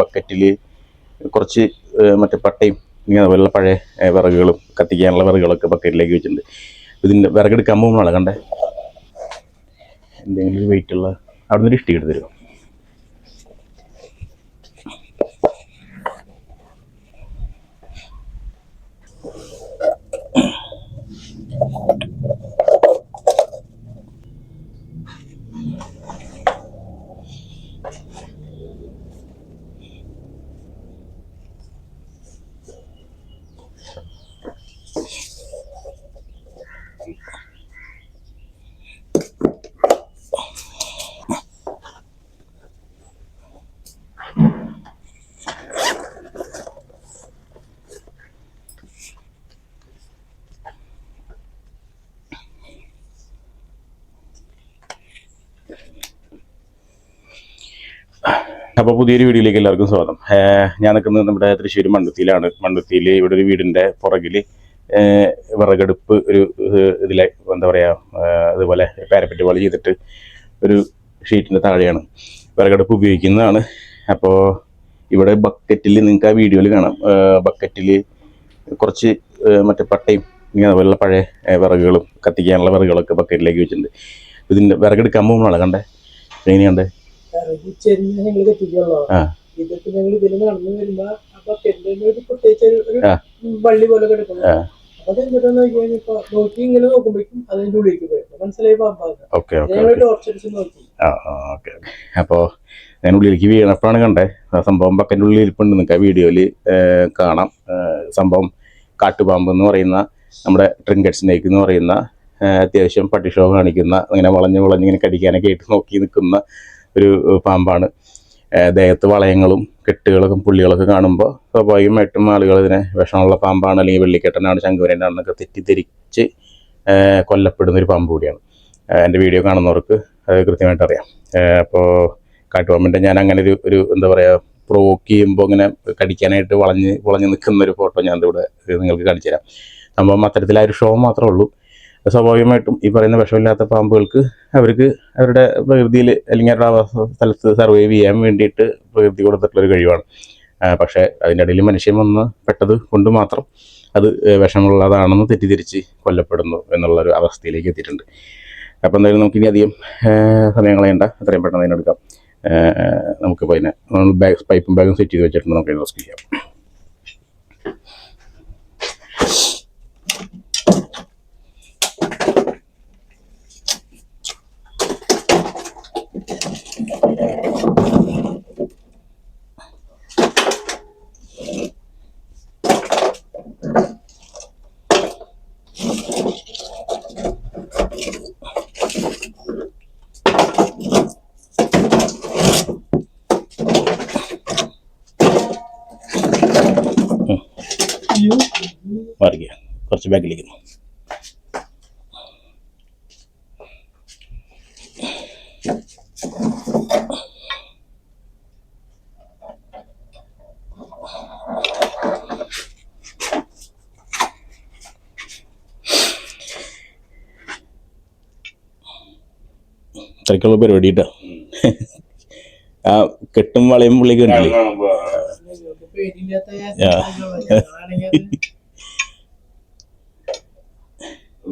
ബക്കറ്റിൽ കുറച്ച് മറ്റേ പട്ടയും ഇങ്ങനെ വല്ല പഴയ വിറകുകളും കത്തിക്കാനുള്ള വിറകുകളൊക്കെ ബക്കറ്റിലേക്ക് വെച്ചിട്ടുണ്ട്. ഇതിന്റെ വിറകെടുക്കാൻ പോകുമ്പോഴാണ് കണ്ടേ? എന്തെങ്കിലും വെയിറ്റുള്ള അവിടെ നിന്ന് ഇഷ്ടി എടുത്ത് തരുമോ? അപ്പോൾ പുതിയൊരു വീഡിയോയിലേക്ക് എല്ലാവർക്കും സ്വാഗതം. ഞാൻ നിൽക്കുന്നത് നമ്മുടെ തൃശ്ശൂർ മണ്ണുത്തിയിലാണ് മണ്ണുത്തിയിൽ ഇവിടെ ഒരു വീടിന്റെ പുറകിൽ വിറകടുപ്പ് ഒരു ഇതിലെ എന്താ പറയുക അതുപോലെ പാരപ്പറ്റ് പോലെ ചെയ്തിട്ട് ഒരു ഷീറ്റിന്റെ താഴെയാണ്. വിറകടുപ്പ് ഉപയോഗിക്കുന്നതാണ്. അപ്പോൾ ഇവിടെ ബക്കറ്റിൽ നിങ്ങൾക്ക് ആ വീഡിയോയിൽ കാണാം. ബക്കറ്റിൽ കുറച്ച് മറ്റേ പട്ടയും ഇങ്ങനെ അതുപോലുള്ള പഴയ വിറകുകളും കത്തിക്കാനുള്ള വിറകുകളൊക്കെ ബക്കറ്റിലേക്ക് വെച്ചിട്ടുണ്ട്. ഇതിന്റെ വിറകെടുക്കാൻ പോകുമ്പോഴാണ് കണ്ടേ? എങ്ങനെയുണ്ട് ഈ ചെരിഞ്ഞ ഞങ്ങൾ കത്തിക്കുള്ളൂ ആ. ഇതൊക്കെ ഞങ്ങൾ ഇതിൽ നടന്നു വരുമ്പോ അപ്പൊ കെട്ടിന് ഒരു പ്രത്യേകിച്ച് ഒരു- വള്ളി പോലെ കിടക്കുന്നു. ആ. അപ്പൊ എന്നിട്ട് നോക്കി കഴിഞ്ഞപ്പോ നോക്കി ഇങ്ങനെ നോക്കുമ്പോഴേക്കും അതിന്റെ ഉള്ളിലേക്ക് പോയി. മനസ്സിലായി പാമ്പാണ് ഓക്കെ ഓക്കെ ഞങ്ങൾ ഓക്കെ. ടോർച്ച് അടിച്ച് നോക്കി. ആ ഓക്കെ അപ്പോൾ ഞാൻ ഉള്ളിലേക്ക് വീണപ്പോഴാണ് കണ്ടേ. ആ സംഭവം ബക്കന്റെ ഉള്ളിൽ ഇരിപ്പുണ്ട് നിങ്ങൾക്ക് ആ വീഡിയോയിൽ കാണാം. സംഭവം കാട്ടുപാമ്പ് എന്ന് പറയുന്ന നമ്മുടെ ട്രിങ്കറ്റ് സ്നേക്ക് എന്ന് പറയുന്ന അത്യാവശ്യം പട്ടിഷോ കാണിക്കുന്ന അങ്ങനെ വളഞ്ഞ് വളഞ്ഞ് ഇങ്ങനെ കടിക്കാനൊക്കെ ആയിട്ട് നോക്കി നിൽക്കുന്ന ഒരു പാമ്പാണ്. ദേഹത്ത് വളയങ്ങളും കെട്ടുകളൊക്കെ പുള്ളികളൊക്കെ കാണുമ്പോൾ സ്വാഭാവികമായിട്ടും ആളുകൾ ഇതിനെ വിഷമുള്ള പാമ്പാണ് അല്ലെങ്കിൽ വെള്ളിക്കെട്ടനാണ് ശങ്കുവരനാണെന്നൊക്കെ തെറ്റിദ്ധരിച്ച് കൊല്ലപ്പെടുന്ന ഒരു പാമ്പ് കൂടിയാണ്. എന്റെ വീഡിയോ കാണുന്നവർക്ക് അത് കൃത്യമായിട്ട് അറിയാം. അപ്പോൾ കാട്ടുപാമ്പിന്റെ ഞാൻ അങ്ങനെ ഒരു ഒരു എന്താ പറയുക പ്രൊവോക്ക് ചെയ്യുമ്പോൾ ഇങ്ങനെ കടിക്കാനായിട്ട് വളഞ്ഞ് വളഞ്ഞ് നിൽക്കുന്ന ഒരു ഫോട്ടോ ഞാൻ ഇവിടെ നിങ്ങൾക്ക് കാണിച്ചു തരാം സംഭവം അത്തരത്തിൽ ആ ഒരു ഷോ മാത്രമേ ഉള്ളൂ. സ്വാഭാവികമായിട്ടും ഈ പറയുന്ന വിഷമില്ലാത്ത പാമ്പുകൾക്ക് അവർക്ക് അവരുടെ പ്രകൃതിയിൽ അല്ലെങ്കിൽ അവരുടെ ആവാസ സ്ഥലത്ത് സർവൈവ് ചെയ്യാൻ വേണ്ടിയിട്ട് പ്രകൃതി കൊടുത്തിട്ടുള്ളൊരു കഴിവാണ്. പക്ഷേ അതിന്റെ ഇടയിൽ മനുഷ്യൻ വന്ന് പെട്ടത് കൊണ്ട് മാത്രം അത് വിഷമുള്ളതാണെന്ന് തെറ്റിദ്ധരിച്ച് കൊല്ലപ്പെടുന്നു എന്നുള്ളൊരു അവസ്ഥയിലേക്ക് എത്തിയിട്ടുണ്ട്. അപ്പോൾ എന്തായാലും നമുക്കിനി അധികം സമയം കളയണ്ട അത്രയും പെട്ടെന്ന് അതിനെടുക്കാം നമുക്കിപ്പോൾ അതിനെ ബാഗ് പൈപ്പും ബാഗും സെറ്റ് ചെയ്ത് വെച്ചിട്ടുണ്ട്. നമുക്ക് റെസ്ക്യൂ ചെയ്യാം. കുറച്ച് ബാഗിലേക്ക് ഇത്രയ്ക്കുള്ള പരിപാടി കേട്ടോ ആ കെട്ടും വളയും പുള്ളിക്ക് ഉണ്ടല്ലേ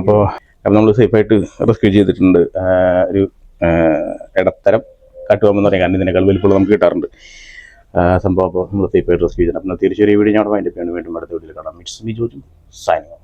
അപ്പോൾ നമ്മൾ സേഫായിട്ട് റെസ്ക്യൂ ചെയ്തിട്ടുണ്ട് ഒരു ഇടത്തരം കാട്ടുപാമ്പ് എന്ന് പറയാം കാരണം ഇതിനേക്കാൾ വലിപ്പമുള്ള നമുക്ക് കിട്ടാറുണ്ട്. സംഭവം അപ്പോൾ നമ്മൾ സേഫായിട്ട് റെസ്ക്യൂ ചെയ്തിട്ടുണ്ട്. അപ്പം ഈ വീഡിയോ ഞാൻ വൈൻഡപ്പ് ചെയ്യാൻ വീണ്ടും അടുത്ത വീഡിയോയിൽ കാണാം. മിറ്റ്സ് മി ജോജു സൈനിങ്